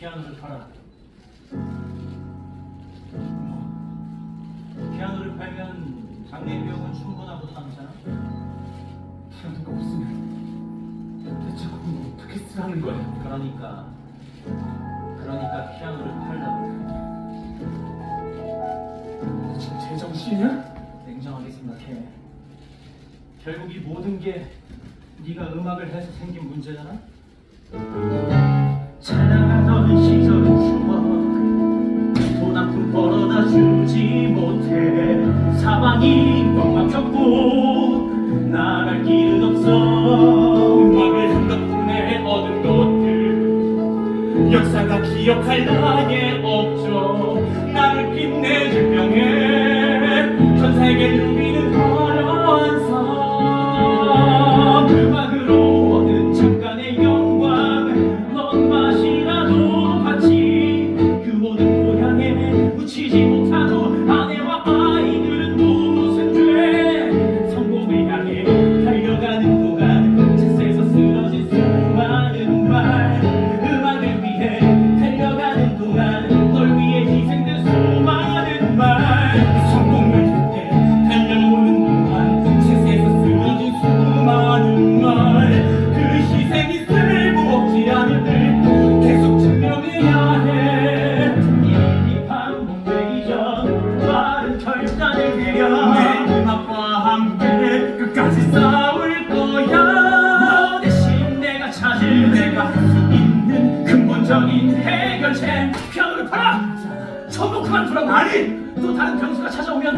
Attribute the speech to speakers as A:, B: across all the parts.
A: 피아노를 팔아. 피아노를 팔면 장례 비용은 충분하고도 남잖아.
B: 피아노가 없으면 대체 그건 어떻게 쓰라는 거야?
A: 그러니까 그러니까 피아노를 팔라고.
B: 너 지금 제정신이야?
A: 냉정하게 생각해. 결국 이 모든 게 네가 음악을 해서 생긴 문제잖아. 찬양하던 나갈 길은 없어. 음악을 한 덕분에 얻은 것들. 역사가 기억할 나에 없죠 나를 빛내줄 명예. 전 세계 누비는 화려한 삶. 음악으로 얻은 잠깐의 영광. 넌 맛이라도 같이 그 모든 고향에 묻히지 못하 서면 그만두라고 아니! 또 다른 변수가 찾아오면?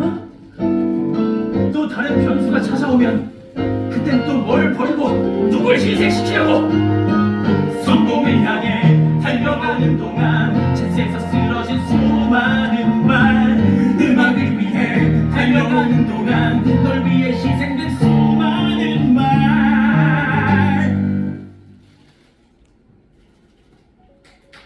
A: 어? 또 다른 변수가 찾아오면? 그땐 또뭘 버리고 누굴 희생시키려고? 성공을 향해 달려가는 동안 체스에서 쓰러진 수많은 말 음악을 위해 달려가는 동안 널